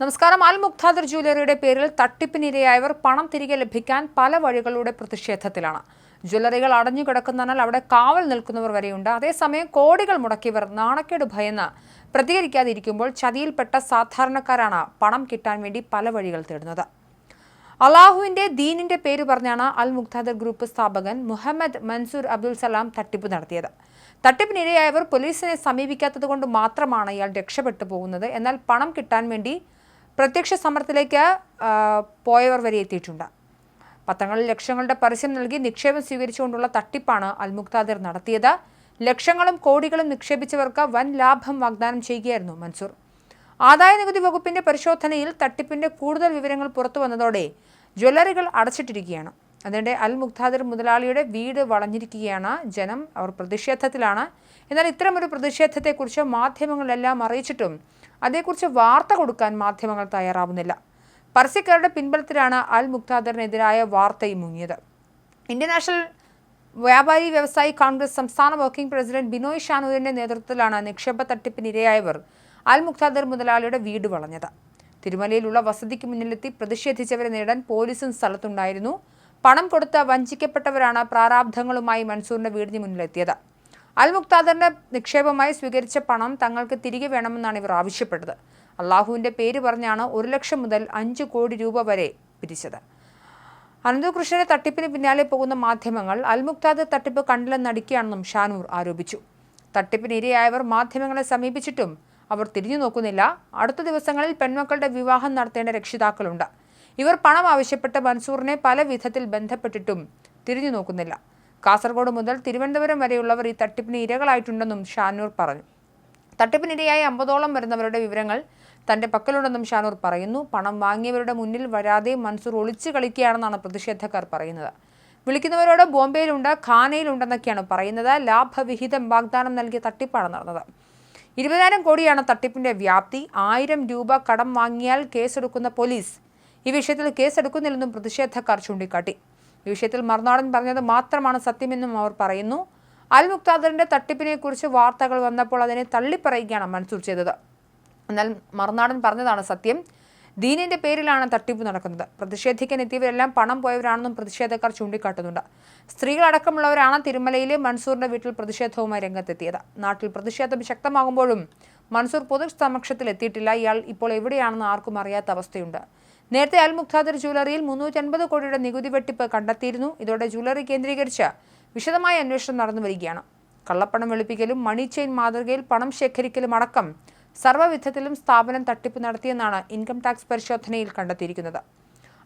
നമസ്കാരം. അൽ മുക്താദർ ജ്വല്ലറിയുടെ പേരിൽ തട്ടിപ്പിനിരയായവർ പണം തിരികെ ലഭിക്കാൻ പല വഴികളുടെ പ്രതിഷേധത്തിലാണ്. ജ്വല്ലറികൾ അടഞ്ഞുകിടക്കുന്നതിനാൽ അവിടെ കാവൽ നിൽക്കുന്നവർ വരെയുണ്ട്. അതേസമയം കോടികൾ മുടക്കിയവർ നാണക്കേട് ഭയന്ന് പ്രതികരിക്കാതിരിക്കുമ്പോൾ ചതിയിൽപ്പെട്ട സാധാരണക്കാരാണ് പണം കിട്ടാൻ വേണ്ടി പല വഴികൾ തേടുന്നത്. അള്ളാഹുവിന്റെ ദീനിന്റെ പേര് പറഞ്ഞാണ് അൽ മുഖ്താദർ ഗ്രൂപ്പ് സ്ഥാപകൻ മുഹമ്മദ് മൻസൂർ അബ്ദുൽ സലാം തട്ടിപ്പ് നടത്തിയത്. തട്ടിപ്പിനിരയായവർ പോലീസിനെ സമീപിക്കാത്തതുകൊണ്ട് മാത്രമാണ് ഇയാൾ രക്ഷപ്പെട്ടു പോകുന്നത്. എന്നാൽ പണം കിട്ടാൻ വേണ്ടി പ്രത്യക്ഷ സമരത്തിലേക്ക് പോയവർ വരെ എത്തിയിട്ടുണ്ട്. പത്രങ്ങളിൽ ലക്ഷങ്ങളുടെ പരസ്യം നൽകി നിക്ഷേപം സ്വീകരിച്ചുകൊണ്ടുള്ള തട്ടിപ്പാണ് അൽമുക്താദിർ നടത്തിയത്. ലക്ഷങ്ങളും കോടികളും നിക്ഷേപിച്ചവർക്ക് വൻ ലാഭം വാഗ്ദാനം ചെയ്യുകയായിരുന്നു മൻസൂർ. ആദായ നികുതി വകുപ്പിന്റെ പരിശോധനയിൽ തട്ടിപ്പിന്റെ കൂടുതൽ വിവരങ്ങൾ പുറത്തു വന്നതോടെ ജ്വല്ലറികൾ അടച്ചിട്ടിരിക്കുകയാണ്. അതിനിടെ അൽ മുഖ്താദർ മുതലാളിയുടെ വീട് വളഞ്ഞിരിക്കുകയാണ്. ജനം അവർ പ്രതിഷേധത്തിലാണ്. എന്നാൽ ഇത്തരമൊരു പ്രതിഷേധത്തെക്കുറിച്ച് മാധ്യമങ്ങളെല്ലാം അറിയിച്ചിട്ടും അതേക്കുറിച്ച് വാർത്ത കൊടുക്കാൻ മാധ്യമങ്ങൾ തയ്യാറാവുന്നില്ല. പരസ്യക്കാരുടെ പിൻബലത്തിലാണ് അൽ മുഖ്താദറിനെതിരായ വാർത്തയും മുങ്ങിയത്. ഇന്ത്യൻ നാഷണൽ വ്യാപാരി വ്യവസായി കോൺഗ്രസ് സംസ്ഥാന വർക്കിംഗ് പ്രസിഡന്റ് ബിനോയ് ഷാനൂരിന്റെ നേതൃത്വത്തിലാണ് നിക്ഷേപ തട്ടിപ്പിനിരയായവർ അൽ മുഖ്താദർ മുതലാളിയുടെ വീട് വളഞ്ഞത്. തിരുമലയിലുള്ള വസതിക്ക് മുന്നിലെത്തി പ്രതിഷേധിച്ചവരെ നേടാൻ പോലീസും സ്ഥലത്തുണ്ടായിരുന്നു. പണം കൊടുത്ത് വഞ്ചിക്കപ്പെട്ടവരാണ് പ്രാരാബ്ധങ്ങളുമായി മൻസൂറിന്റെ വീടിന് മുന്നിലെത്തിയത്. അൽ മുക്താദറിന്റെ നിക്ഷേപമായി സ്വീകരിച്ച പണം തങ്ങൾക്ക് തിരികെ വേണമെന്നാണ് ഇവർ ആവശ്യപ്പെട്ടത്. അള്ളാഹുവിന്റെ പേര് പറഞ്ഞാണ് ഒരു ലക്ഷം മുതൽ അഞ്ച് കോടി രൂപ വരെ പിരിച്ചത്. അനന്തകൃഷ്ണന്റെ തട്ടിപ്പിന് പിന്നാലെ പോകുന്ന മാധ്യമങ്ങൾ അൽ മുക്താദർ തട്ടിപ്പ് കണ്ടില്ലെന്ന് നടിക്കുകയാണെന്നും ഷാനൂർ ആരോപിച്ചു. തട്ടിപ്പിന് ഇരയായവർ മാധ്യമങ്ങളെ സമീപിച്ചിട്ടും അവർ തിരിഞ്ഞു നോക്കുന്നില്ല അടുത്ത ദിവസങ്ങളിൽ പെൺമക്കളുടെ വിവാഹം നടത്തേണ്ട രക്ഷിതാക്കളുണ്ട്. ഇവർ പണം ആവശ്യപ്പെട്ട മൻസൂറിനെ പല വിധത്തിൽ ബന്ധപ്പെട്ടിട്ടും തിരിഞ്ഞു നോക്കുന്നില്ല. കാസർഗോഡ് മുതൽ തിരുവനന്തപുരം വരെയുള്ളവർ ഈ തട്ടിപ്പിന് ഇരകളായിട്ടുണ്ടെന്നും ഷാനൂർ പറഞ്ഞു. തട്ടിപ്പിനിരയായി അമ്പതോളം വരുന്നവരുടെ വിവരങ്ങൾ തന്റെ പക്കലുണ്ടെന്നും ഷാനൂർ പറയുന്നു. പണം വാങ്ങിയവരുടെ മുന്നിൽ വരാതെ മൻസൂർ ഒളിച്ചു കളിക്കുകയാണെന്നാണ് പ്രതിഷേധക്കാർ പറയുന്നത്. വിളിക്കുന്നവരോട് ബോംബെയിലുണ്ട് ഖാനയിലുണ്ടെന്നൊക്കെയാണ് പറയുന്നത്. ലാഭവിഹിതം വാഗ്ദാനം നൽകിയ തട്ടിപ്പാണ് നടന്നത്. ഇരുപതിനായിരം കോടിയാണ് തട്ടിപ്പിന്റെ വ്യാപ്തി. ആയിരം രൂപ കടം വാങ്ങിയാൽ കേസെടുക്കുന്ന പോലീസ് ഈ വിഷയത്തിൽ കേസെടുക്കുന്നില്ലെന്നും പ്രതിഷേധക്കാർ ചൂണ്ടിക്കാട്ടി. ഈ വിഷയത്തിൽ മറുനാടൻ പറഞ്ഞത് മാത്രമാണ് സത്യമെന്നും അവർ പറയുന്നു. അൽ മുക്താദറിന്റെ തട്ടിപ്പിനെക്കുറിച്ച് വാർത്തകൾ വന്നപ്പോൾ അതിനെ തള്ളിപ്പറയുകയാണ് മൻസൂർ ചെയ്തത്. എന്നാൽ മറുനാടൻ പറഞ്ഞതാണ് സത്യം. ദീനിന്റെ പേരിലാണ് തട്ടിപ്പ് നടക്കുന്നത്. പ്രതിഷേധിക്കാൻ എത്തിയവരെല്ലാം പണം പോയവരാണെന്നും പ്രതിഷേധക്കാർ ചൂണ്ടിക്കാട്ടുന്നുണ്ട്. സ്ത്രീകളടക്കമുള്ളവരാണ് തിരുമലയിലെ മൻസൂറിന്റെ വീട്ടിൽ പ്രതിഷേധവുമായി രംഗത്തെത്തിയത്. നാട്ടിൽ പ്രതിഷേധം ശക്തമാകുമ്പോഴും മൻസൂർ പൊതുസമക്ഷത്തിൽ എത്തിയിട്ടില്ല ഇയാൾ ഇപ്പോൾ എവിടെയാണെന്ന് ആർക്കും അറിയാത്ത അവസ്ഥയുണ്ട്. നേരത്തെ അൽ മുഖ്താദർ ജ്വല്ലറിയിൽ മുന്നൂറ്റി അൻപത് കോടിയുടെ നികുതി വെട്ടിപ്പ് കണ്ടെത്തിയിരുന്നു. ഇതോടെ ജ്വല്ലറി കേന്ദ്രീകരിച്ച് വിശദമായ അന്വേഷണം നടന്നു വരികയാണ്. കള്ളപ്പണം വെളുപ്പിക്കലും മണി ചെയിൻ മാതൃകയിൽ പണം ശേഖരിക്കലും അടക്കം സർവവിധത്തിലും സ്ഥാപനം തട്ടിപ്പ് നടത്തിയെന്നാണ് ഇൻകം ടാക്സ് പരിശോധനയിൽ കണ്ടെത്തിയിരിക്കുന്നത്.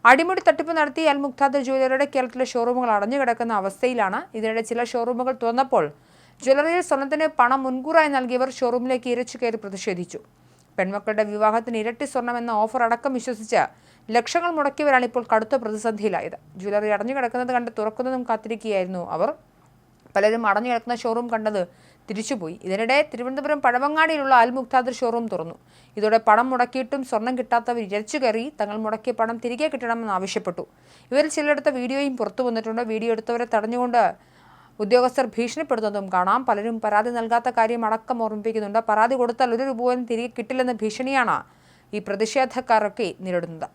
അടിമുടി തട്ടിപ്പ് നടത്തി അൽ മുഖ്താദർ ജ്വല്ലറിയുടെ കേരളത്തിലെ ഷോറൂമുകൾ അടഞ്ഞുകിടക്കുന്ന അവസ്ഥയിലാണ്. ഇതിനിടെ ചില ഷോറൂമുകൾ തുറന്നപ്പോൾ ജ്വല്ലറിയിൽ സ്വർണത്തിന് പണം മുൻകൂറായി നൽകിയവർ ഷോറൂമിലേക്ക് ഇരച്ചു കയറി പ്രതിഷേധിച്ചു. പെൺമക്കളുടെ വിവാഹത്തിന് ഇരട്ടി സ്വർണം എന്ന ഓഫർ അടക്കം വിശ്വസിച്ച് ലക്ഷങ്ങൾ മുടക്കിയവരാണ് ഇപ്പോൾ കടുത്ത പ്രതിസന്ധിയിലായത്. ജ്വല്ലറി അടഞ്ഞു കിടക്കുന്നത് കണ്ട് തുറക്കുന്നതും കാത്തിരിക്കുകയായിരുന്നു അവർ. പലരും അടഞ്ഞു കിടക്കുന്ന ഷോറൂം കണ്ടത് തിരിച്ചുപോയി. ഇതിനിടെ തിരുവനന്തപുരം പഴവങ്ങാടിയിലുള്ള അൽ മുക്താദർ ഷോറൂം തുറന്നു. ഇതോടെ പണം മുടക്കിയിട്ടും സ്വർണം കിട്ടാത്തവർ ഇരച്ചു കയറി തങ്ങൾ മുടക്കിയ പണം തിരികെ കിട്ടണമെന്ന് ആവശ്യപ്പെട്ടു. ഇവരിൽ ചിലരെടുത്ത വീഡിയോയും പുറത്തു വന്നിട്ടുണ്ട്. വീഡിയോ എടുത്തവരെ തടഞ്ഞുകൊണ്ട് ഉദ്യോഗസ്ഥർ ഭീഷണിപ്പെടുത്തുന്നതും കാണാം. പലരും പരാതി നൽകാത്ത കാര്യം അടക്കം ഓർമ്മിപ്പിക്കുന്നുണ്ട്. പരാതി കൊടുത്താൽ ഒരു രൂപ പോലും തിരികെ കിട്ടില്ലെന്ന ഭീഷണിയാണ് ഈ പ്രതിഷേധക്കാരൊക്കെ നേരിടുന്നത്.